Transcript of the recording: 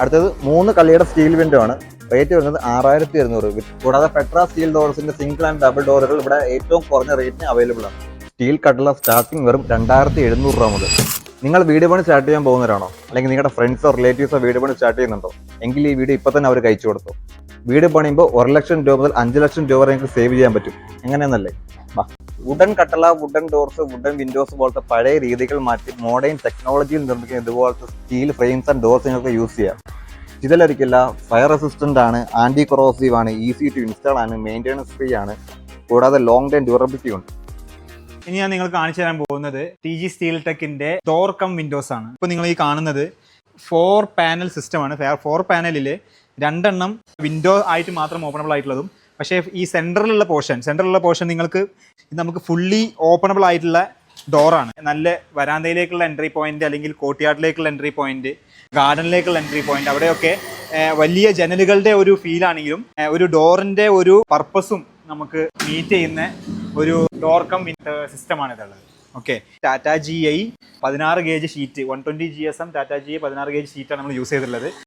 അടുത്തത് മൂന്ന് കള്ളിയുടെ സ്റ്റീൽ വിൻഡോ ആണ്. റേറ്റ് വരുന്നത് ആറായിരത്തി ഇരുന്നൂറ്. കൂടാതെ പെട്ര സ്റ്റീൽ ഡോർസിന്റെ സിംഗിൾ ആൻഡ് ഡബിൾ ഡോറുകൾ ഇവിടെ ഏറ്റവും കുറഞ്ഞ റേറ്റിന് അവൈലബിൾ ആണ്. സ്റ്റീൽ കട്ടള സ്റ്റാർട്ടിംഗ് വെറും രണ്ടായിരത്തി എഴുന്നൂറ് രൂപ മുതൽ. നിങ്ങൾ വീട് പണി സ്റ്റാർട്ട് ചെയ്യാൻ പോകുന്നവരാണോ? അല്ലെങ്കിൽ നിങ്ങളുടെ ഫ്രണ്ട്സോ റിലേറ്റീവ്സോ വീട് പണി സ്റ്റാർട്ട് ചെയ്യുന്നുണ്ടോ? എങ്കിൽ ഈ വീഡിയോ ഇപ്പൊ തന്നെ അവർ കഴിച്ചു കൊടുത്തു. വീട് പണിയുമ്പോൾ ഒരു ലക്ഷം രൂപ മുതൽ അഞ്ച് ലക്ഷം രൂപ വരെ നിങ്ങൾക്ക് സേവ് ചെയ്യാൻ പറ്റും. എങ്ങനെയെന്നല്ലേ? വുഡൻ കട്ടള വുഡൻ ഡോർസ് വുഡൻ വിൻഡോസ് പോലത്തെ പഴയ രീതികൾ മാറ്റി മോഡേൺ ടെക്നോളജിയിൽ നിർമ്മിക്കുന്ന ഇതുപോലത്തെ സ്റ്റീൽ ഫ്രെയിംസ് ആൻഡ് ഡോർസ് നിങ്ങൾക്ക് യൂസ് ചെയ്യാം. ഇതിലൊരിക്കില്ല ഫയർ റെസിസ്റ്റന്റ് ആണ് ആന്റി കൊറോസീവ് ആണ് ഈസി ടു ഇൻസ്റ്റാൾ ആണ് മെയിന്റെനൻസ് ഫ്രീ ആണ്. കൂടാതെ ലോങ് ടൈം ഡ്യൂറബിലിറ്റി ഉണ്ട്. ഇനി ഞാൻ നിങ്ങൾക്ക് കാണിച്ചു തരാൻ പോകുന്നത് ടി ജി സ്റ്റീൽ ടെക്കിന്റെ ഡോർ കം വിൻഡോസ് ആണ്. ഇപ്പോൾ നിങ്ങൾ ഈ കാണുന്നത് ഫോർ പാനൽ സിസ്റ്റമാണ് ഫോർ പാനലിൽ രണ്ടെണ്ണം വിൻഡോ ആയിട്ട് മാത്രം ഓപ്പണബിൾ ആയിട്ടുള്ളതും പക്ഷേ ഈ സെന്ററിലുള്ള പോർഷൻ സെന്ററിലുള്ള പോർഷൻ നിങ്ങൾക്ക് നമുക്ക് ഫുള്ളി ഓപ്പണബിൾ ആയിട്ടുള്ള ഡോറാണ് നല്ല വരാന്തയിലേക്കുള്ള എൻട്രി പോയിന്റ് അല്ലെങ്കിൽ കോട്ടിയാട്ടിലേക്കുള്ള എൻട്രി പോയിന്റ് ഗാർഡനിലേക്കുള്ള എൻട്രി പോയിന്റ് അവിടെയൊക്കെ വലിയ ജനലുകളുടെ ഒരു ഫീലാണെങ്കിലും ഒരു ഡോറിന്റെ ഒരു പർപ്പസും നമുക്ക് മീറ്റ് ചെയ്യുന്ന ഒരു ഡോർ കം സിസ്റ്റമാണ് ഇതുള്ളത്. ഓക്കെ ടാറ്റ ജി ഐ പതിനാറ് gauge sheet one twenty G S M Tata G I പതിനാറ് ഗേജ് ഷീറ്റാണ് നമ്മൾ യൂസ് ചെയ്തിട്ടുള്ളത്.